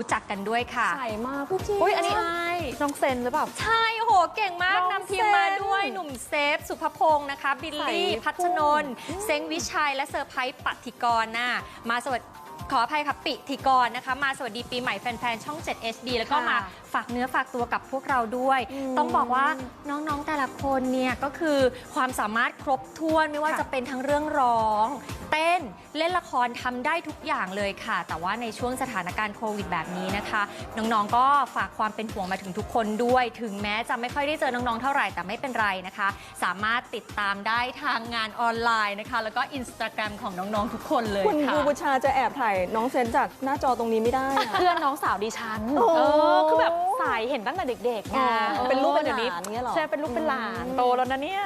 รู้จักกันด้วยค่ะ ใส่มากพี่จีอุ้ยอันนี้ ใช่น้องเซนหรือเปล่า ใช่โอ้โหเก่งมากน้องนำทีมมาเซนด้วยหนุ่มเซฟ สุภพงศ์นะคะ บิลลี่ใส่พัชนนท์เซ้งวิชัย และเซอร์ไพรส์ปัทธิกรน่ะมาสวัสดีขออภัยค่ะปิธิกรนะคะ มาสวัสดีปีใหม่แฟนๆ ช่อง 7 HD แล้วก็ค่ะมาฝากเนื้อฝากตัวกับพวกเราด้วยอืมต้องบอกว่าน้องๆแต่ละคนเนี่ยก็คือความสามารถครบถ้วนไม่ว่าค่ะจะเป็นทั้งเรื่องร้องเต้น เล่นละครทำได้ทุกอย่างเลยค่ะ แต่ว่าในช่วงสถานการณ์โควิดแบบนี้นะคะ น้องๆ ก็ฝากความเป็นห่วงมาถึงทุกคนด้วย ถึงแม้จะไม่ค่อยได้เจอน้องๆ เท่าไหร่แต่ไม่เป็นไรนะคะ สามารถติดตามได้ทางงานออนไลน์นะคะ แล้วก็อินสตาแกรมของน้องๆ ทุกคนเลยคุณค่ะบูบูชาจะแอบถ่ายน้องเซนจากหน้าจอตรงนี้ไม่ได้อะ เพื่อนน้องสาวดิฉันโอ้ เออคือแบบสายเห็นตั้งแต่เด็กๆไงอ๋อเป็นลูกเป็นดี๋ยวหลานเงี้ยเหรอ ใช่เป็นลูกเป็นหลานโตแล้วนะเนี่ย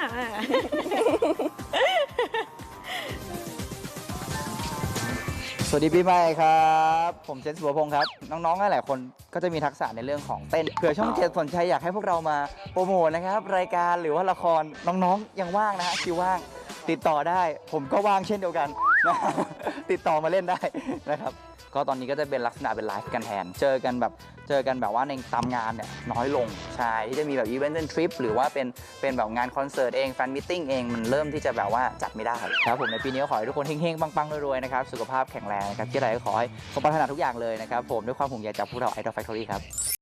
สวัสดีปีใหม่ครับ ผมเจนสุวพงศ์ครับ น้องๆหลายๆคนก็จะมีทักษะในเรื่องของเต้นเผื่อช่องเจ็ดสนใจอยากให้พวกเรามาโปรโมทนะครับ รายการหรือว่าละครน้องๆยังว่างนะฮะคิวว่างติดต่อได้ ผมก็ว่างเช่นเดียวกัน นะติดต่อมาเล่นได้นะครับ ก็ตอนนี้ก็จะเป็นลักษณะเป็นไลฟ์กันแทน เจอกันแบบเจอกันแบบว่าในตามงานเนี่ยน้อยลงใช่ที่จะมีแบบอีเวนต์เป็นทริปหรือว่าเป็นเป็นแบบงานคอนเสิร์ตเองแฟนมิทติ้งเองมันเริ่มที่จะแบบว่าจัดไม่ได้ครับผมในปีนี้ก็ขอให้ทุกคนเฮงๆปังๆรวยๆนะครับสุขภาพแข็งแรงนะครับที่ไรก็ขอให้สมปรารถนาทุกอย่างเลยนะครับผมด้วยความห่วงใยจากพวกเรา Idol Factory ครับ